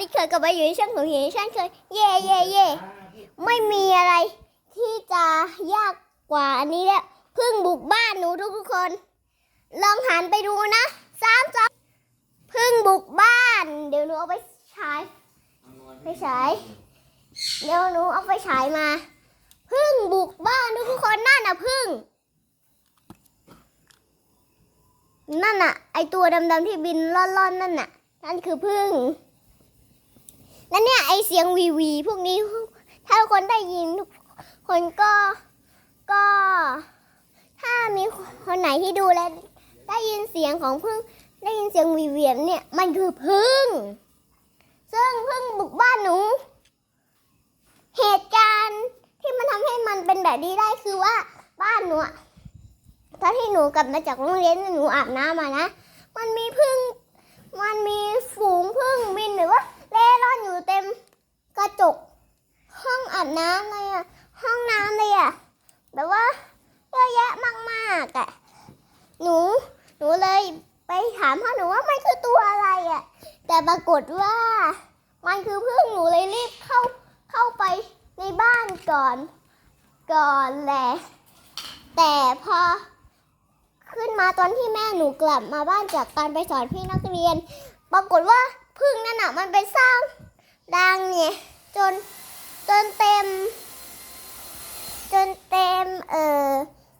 ที่เคยกลับมาอยู่ในช่องของเฮียช่างเคยเย่เย่เย่ไม่มีอะไรที่จะยากกว่าอันนี้แล้วพึ่งบุกบ้านหนูทุกๆคน ลองหันไปดูนะสามสองพึ่งบุกบ้าน เดี๋ยวหนูเอาไปฉายไปฉายเดี๋ยวหนูเอาไปฉายมาพึ่งบุกบ้านทุกคนนั่นน่ะพึ่ง นั่นน่ะ ไอตัวดำๆที่บินล่อนๆนั่นน่ะ นั่นคือพึ่ง นั่นเนี่ยไอเสียงวีวีพวกนี้ ถ้าคนได้ยินทุกคนก็ก็ ถ้ามีคนไหนที่ดูแลได้ยินเสียงของพึ่งได้ยินเสียงวีเวียนเนี่ยมันคือพึ่ง ซึ่งพึ่งบุกบ้านหนู เหตุการณ์ที่มันทำให้มันเป็นแบบนี้ได้คือว่าบ้านหนูอะตอนที่หนูกลับมาจากโรงเรียนหนูอาบน้ำมานะ มันมีพึ่ง มันมีฝูงพึ่งบินหรือว่าเล่ร่อนอยู่เต็มก ระจก ห้องอาบน้ำเลยอะห้องน้ำเลยอะแบบว่าเยอะแยะมากๆอะหนู หนูเลยไปถามพ่อหนูว่ามันคือตัวอะไรอะแต่ปรากฏว่า มันคือพึ่งหนูเลยรีบเข้าเข้าไปในบ้านก่อน ก่อนแหละแต่พอขึ้นมาตอนที่แม่หนูกลับมาบ้านจากการไปสอนพี่นักเรียน ปรากฏว่าพึ่งนั่นน่ะมันไปสร้างดังเนี่ย จนจนเต็ม จนเต็มเออ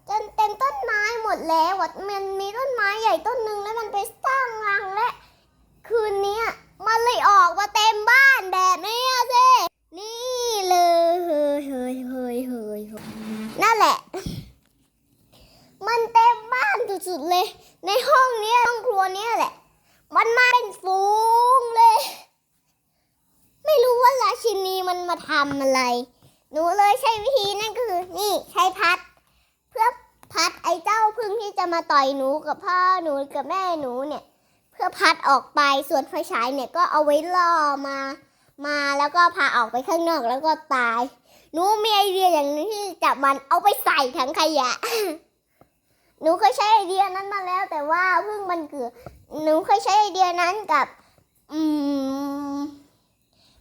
จนเต็มต้นไม้หมดแล้วมันมีต้นไม้ใหญ่ต้นหนึ่งแล้วมันไปสร้างรังและ คืนนี้มันเลยออกมาเต็มบ้านแบบนี้สินี่เลยเฮ้ยเฮ้ยเฮ้ยเฮ้ยนั่นแหละ มันเต็มบ้านสุดๆเลย ในห้องนี้ห้องครัวนี้แหละ มันมาเป็นฝูงเลย ไม่รู้ว่าราชินี มาทำอะไร หนูเลยใช้วิธีนั่นก็คือ นี่ใช้พัด เพื่อพัดไอ้เจ้าพึ่งที่จะมาต่อยหนูกับพ่อหนูกับแม่หนูเนี่ย เพื่อพัดออกไปส่วนไฟฉายเนี่ยก็เอาไว้ล่อมา มาแล้วก็พาออกไปข้างนอกแล้วก็ตาย หนูมีไอเดียอย่างนึงที่จะจับมันเอาไปใส่ถังขยะหนูเคยใช้ไอเดียนั้นมาแล้ว แต่ว่าเพิ่งมันเกิดหนูเคยใช้ไอเดียนั้นกับ อืม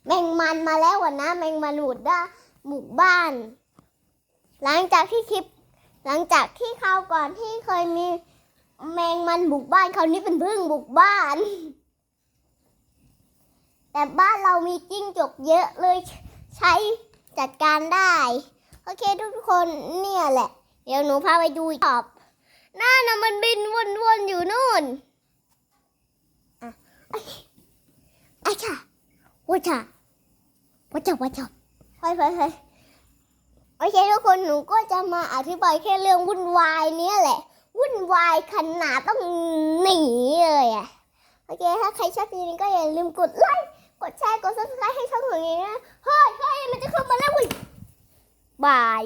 แมงมันมาแล้วนะแมงมันหมุดได้หมู่บ้าน หลังจากที่คลิป หลังจากที่คราวก่อนที่เคยมีแมงมันบุกบ้านคราวนี้เป็นพึ่งบุกบ้าน แต่บ้านเรามีจิ้งจกเยอะเลยใช้จัดการได้โอเคทุกคนเนี่ยแหละ เดี๋ยวหนูพาไปดูตอบหนั่นน่ะมันบินวนๆอยู่นู่น อะไอ้อาชา วัชาวัชาวัชาไปไปไปโอเคทุกคนหนูก็จะมาอธิบายแค่เรื่องวุ่นวายเนี้ยแหละ วุ่นวายขนาดต้องหนีเลยอะโอเค ถ้าใครชอบคลิปนี้ก็อย่าลืมกดไลค์กดแชร์กด subscribe ให้ช่องของนี้นะเฮ้ยเฮ้ยมันจะเข้ามาแล้วเว้ยบาย